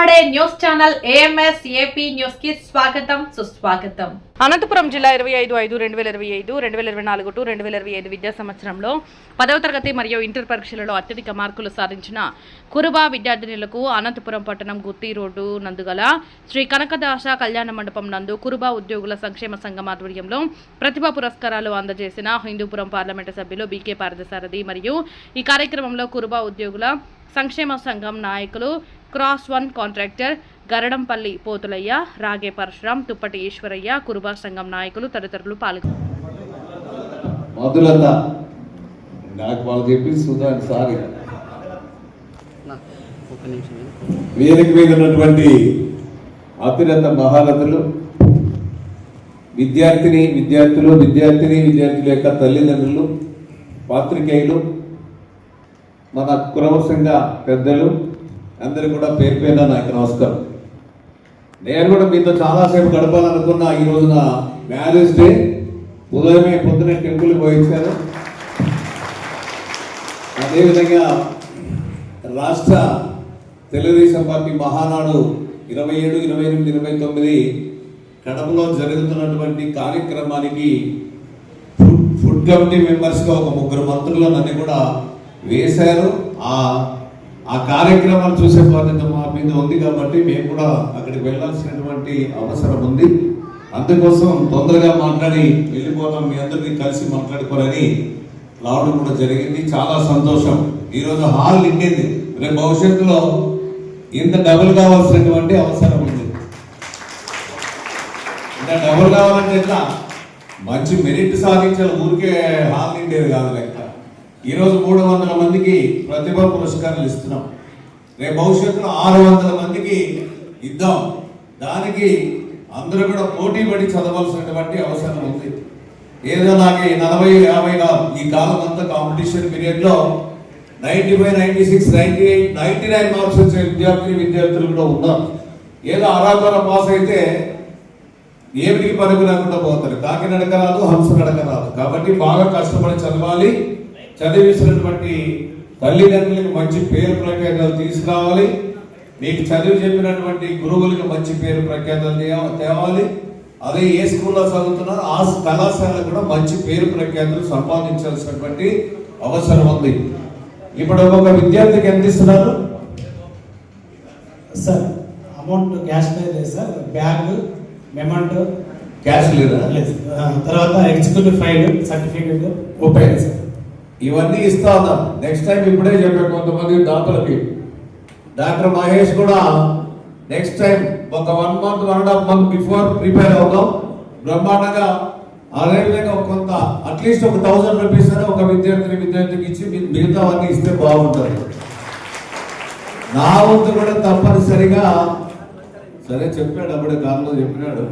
మాట్లాడే news channel AMS AP న్యూస్కి స్వాగతం సుస్వాగతం. అనంతపురం జిల్లా ఇరవై ఐదు ఐదు రెండు వేల ఇరవై ఐదు రెండు వేల ఇరవై నాలుగు టు రెండు వేల ఇరవై ఐదు విద్యా సంవత్సరంలో పదవ తరగతి మరియు ఇంటర్ పరీక్షలలో అత్యధిక మార్కులు సాధించిన కురుబా విద్యార్థినులకు అనంతపురం పట్టణం గుత్తి రోడ్డు నందుగల శ్రీ కనకదాస కళ్యాణ మండపం నందు కురుబా ఉద్యోగుల సంక్షేమ సంఘం ఆధ్వర్యంలో ప్రతిభా పురస్కారాలు అందజేసిన హిందూపురం పార్లమెంటు సభ్యులు బీకే పార్థసారథి మరియు ఈ కార్యక్రమంలో కురుబా ఉద్యోగుల సంక్షేమ సంఘం నాయకులు cross one contractor Garadampalli Pothulaiah Rage Parasuram Tuppati Eshwaraiah Kuruba సంఘం నాయకులు తదితరులు పాల్గొన్నారు మధులత. నాకు వాళ్ళు చెప్పి సుధా సారీ. వేదిక మీద ఉన్నటువంటి అతిరత మహారథులు విద్యార్థిని విద్యార్థులు విద్యార్థిని విద్యార్థుల యొక్క తల్లిదండ్రులు పాత్రికేయులు మన కురవ సంఘ పెద్దలు అందరూ కూడా పేరు పేరున నాకు నమస్కారం. నేను కూడా మీతో చాలాసేపు గడపాలనుకున్నా ఈ రోజున మ్యారేజ్ డే ఉదయమే పొద్దునే టెంపుల్ పోయించారు అదేవిధంగా రాష్ట్ర తెలుగుదేశం పార్టీ మహానాడు ఇరవై ఏడు ఇరవై ఎనిమిది ఇరవై తొమ్మిది కడపలో జరుగుతున్నటువంటి కార్యక్రమానికి ఫుడ్ ఫుడ్ కమిటీ మెంబర్స్గా ఒక ముగ్గురు మంత్రులు నన్ను కూడా వేశారు. ఆ ఆ కార్యక్రమాలు చూసే బాధ్యత మా మీద ఉంది కాబట్టి మేము కూడా అక్కడికి వెళ్ళాల్సినటువంటి అవసరం ఉంది. అందుకోసం తొందరగా మాట్లాడి వెళ్ళిపోతాం. మీ అందరినీ కలిసి మాట్లాడుకోవాలని రావడం కూడా జరిగింది. చాలా సంతోషం. ఈరోజు హాల్ నిండింది రేపు భవిష్యత్తులో ఇంత డబుల్ కావాల్సినటువంటి అవసరం ఉంది. ఇంత డబుల్ కావాలంటే ఎట్లా? మంచి మెరిట్ సాధించాలి. ఊరికే హాల్ నిండేది కాదు ఈరోజు మూడు వందల మందికి ప్రతిభ పురస్కారాలు ఇస్తున్నాం. రేపు భవిష్యత్తులో ఆరు వందల మందికి ఇద్దాం. దానికి అందరూ కూడా పోటీ పడి చదవాల్సినటువంటి అవసరం ఉంది. ఏదో నాకు నలభై యాభై ఈ కాలం అంతా కాంపిటీషన్ పీరియడ్లో ninety ninety five ninety six ninety eight ninety nine marks వచ్చే విద్యార్థి విద్యార్థులు కూడా ఉన్నారు. ఏదో అరాధన పాస్ అయితే ఏమిటికి పరుగు లేకుండా పోతారు. కాకి నడక రాదు హంస నడక రాదు. కాబట్టి బాగా కష్టపడి చదవాలి. చదివిస్తున్నటువంటి తల్లిదండ్రులకు మంచి పేరు ప్రఖ్యాతలు తీసుకురావాలి. మీకు చదివి చెప్పినటువంటి గురువులకు మంచి పేరు ప్రఖ్యాతలు తేవ- తేవాలి. అదే ఏ స్కూల్లో చదువుతున్నారో ఆ కళాశాలకు కూడా మంచి పేరు ప్రఖ్యాతులు సంపాదించాల్సినటువంటి అవసరం ఉంది. ఇప్పుడు ఒక విద్యార్థికి ఎంత ఇస్తున్నారు? సార్ అమౌంట్ క్యాష్ లేదు సార్. Bag memento. క్యాష్ లేదా? తర్వాత executive file certificate. Open sir ఇవన్నీ ఇస్తా ఉన్నాం నెక్స్ట్ టైం ఇప్పుడే చెప్పే కొంతమంది దాతలకి డాక్టర్ మహేష్ కూడా నెక్స్ట్ టైం ఒక one month one and half month before prepare అవుతాం. బ్రహ్మాండంగా అదేవిధంగా ఒక కొంత అట్లీస్ట్ ఒక థౌసండ్ రూపీస్ అని ఒక విద్యార్థిని విద్యార్థికి ఇచ్చి మీ- మిగతావన్నీ ఇస్తే బాగుంటుంది. నా వంతు కూడా తప్పనిసరిగా సరే చెప్పాడు అప్పుడే కాలంలో చెప్పినాడు.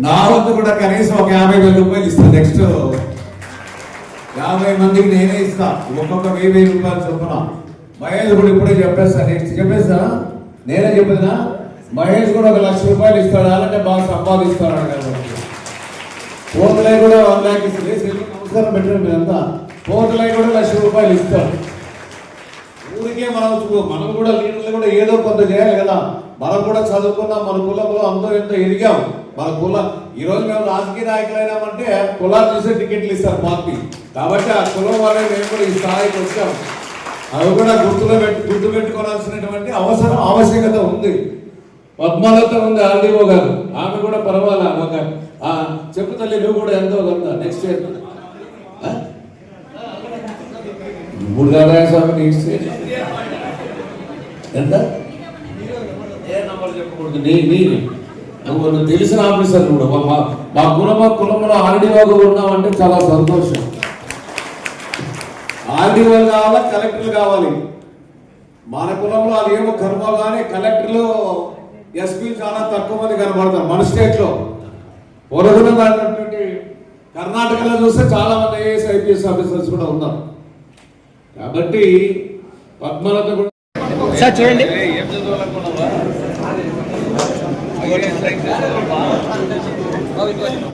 నా వంతు కూడా కనీసం ఒక యాభై వేల రూపాయలు ఇస్తాను నెక్స్ట్ యాభై మందికి నేనే ఇస్తా. ఒక్కొక్క వెయ్యి వెయ్యి రూపాయలు చొప్పున. మహేష్ కూడా ఇప్పుడే చెప్పేస్తా. నెక్స్ట్ చెప్పేస్తా? నేనే చెప్పేదినా మహేష్ కూడా ఒక లక్ష రూపాయలు ఇస్తాడు? అంటే బాగా సంపాదిస్తాడు? కాబట్టి పోతులై కూడా వన్ ల్యాక్ ఇస్తుంది. సెల్లు నమస్కారం పెట్టండి మీరంతా. పోతులై కూడా లక్ష రూపాయలు ఇస్తాడు. ఊరికే మనం మనం కూడా లీడర్లు కూడా ఏదో కొంత చేయాలి కదా. మనం కూడా చదువుకున్నాం మన కులంలో అంతో ఎంతో ఎదిగాం. మన కుల ఈరోజు మేము రాజకీయ నాయకులైనామంటే కులాలు చూసే టికెట్లు ఇస్తారు పార్టీ. కాబట్టి ఆ కులం వల్ల మేము కూడా ఈ స్థాయికి వచ్చాం. అవి కూడా గుర్తులో పెట్టి గుర్తు పెట్టుకోవాల్సినటువంటి అవసరం ఆవశ్యకత ఉంది. పద్మలత ఉంది ఆర్డీఓ గారు. ఆమె కూడా పర్వాలా ఒక చెప్పు తల్లి నువ్వు కూడా ఎంతో కొంత నెక్స్ట్ ఇయర్ మూడు నారాయణ స్వామి నెక్స్ట్ ఇయర్ ఎంత? ఏ చెప్పకూడదు. నీ నీ నువ్వు తెలిసిన ఆఫీసర్ కూడా. మా మా- మా కులమ కులంలో ఆర్డీఓగా ఉన్నామంటే చాలా సంతోషం. ఆర్డీఓ కావాలా కలెక్టర్లు కావాలి. మన కులంలో అది ఏమో కర్మ కానీ కలెక్టర్లు ఎస్పీలు చాలా తక్కువ మంది కనబడతారు మన స్టేట్లో పొరుగున కర్ణాటకలో చూస్తే చాలా మంది ఐఏఎస్ ఐపీఎస్ ఆఫీసర్స్ కూడా ఉన్నారు. కాబట్టి పద్మలత కూడా సార్ చూడండి.